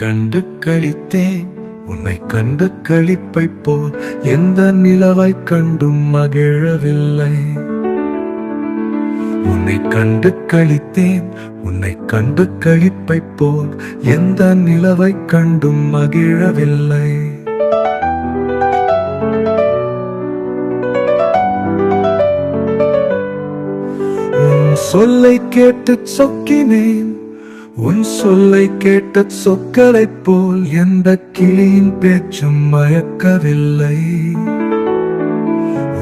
கண்டு கழித்தேன் உன்னை கண்டு கழிப்பை போல் எந்த நிலவை கண்டும் மகிழவில்லை. உன்னை கண்டு கழித்தேன் உன்னை கண்டு கழிப்பை போல் எந்த நிலவை கண்டும் மகிழவில்லை. உன் சொல்லை கேட்டு சொக்கினேன். உன் சொல்லை கேட்ட சொற்களைப் போல் எந்த கிளியின் பேச்சும் மயக்கவில்லை.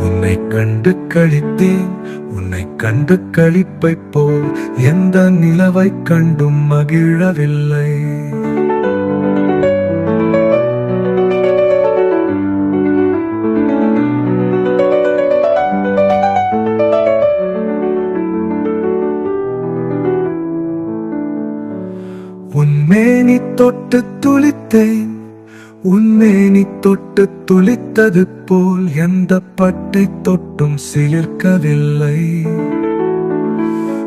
உன்னை கண்டு கழித்தேன் உன்னை கண்டு கழிப்பை போல் எந்த நிலவை கண்டும் மகிழவில்லை. உன்மேனி தொட்டு துளித்தேன். உன்மேனி தொட்டு துளித்தது போல் எந்த பட்டை தொட்டும் சிலிர்க்கவில்லை.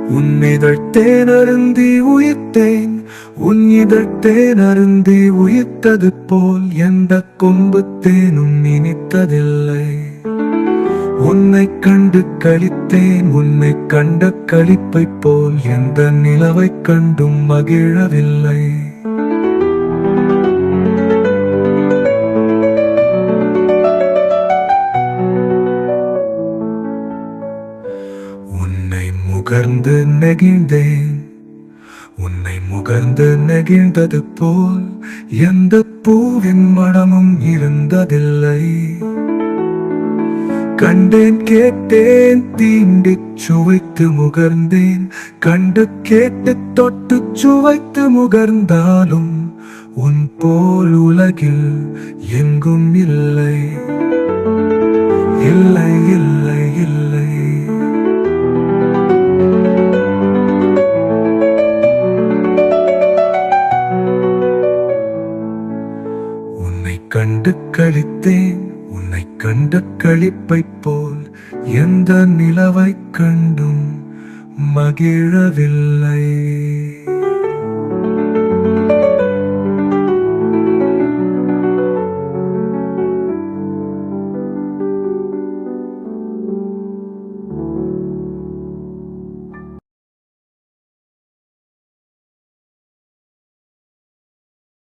உன் இதழ்த்தேன் அருந்தி உயிர்த்தேன். உன் இதழ்த்தேன் அருந்தி உயிர்த்தது போல் எந்த கொம்பு தேனும் இனித்ததில்லை. உன்னை கண்டு கழித்தேன் உன்னை கண்ட கழிப்பை போல் எந்த நிலவை கண்டும் மகிழவில்லை. உன்னை முகர்ந்து நெகிழ்ந்தேன் உன்னை முகர்ந்து நெகிழ்ந்தது போல் எந்த பூவின் மனமும் இருந்ததில்லை. கண்டேன் கேட்டேன் தீண்டி சுவைத்து முகர்ந்தேன். கண்டு கேட்டு தொட்டு சுவைத்து முகர்ந்தாலும் உன் போல் உலகில் எங்கும் இல்லை. இல்லை இல்லை இல்லை. உன்னை கண்டு கழித்தேன். உன்னை கண்ட கழிப்பை போல் எந்த நிலவை கண்டும் மகிழவில்லை.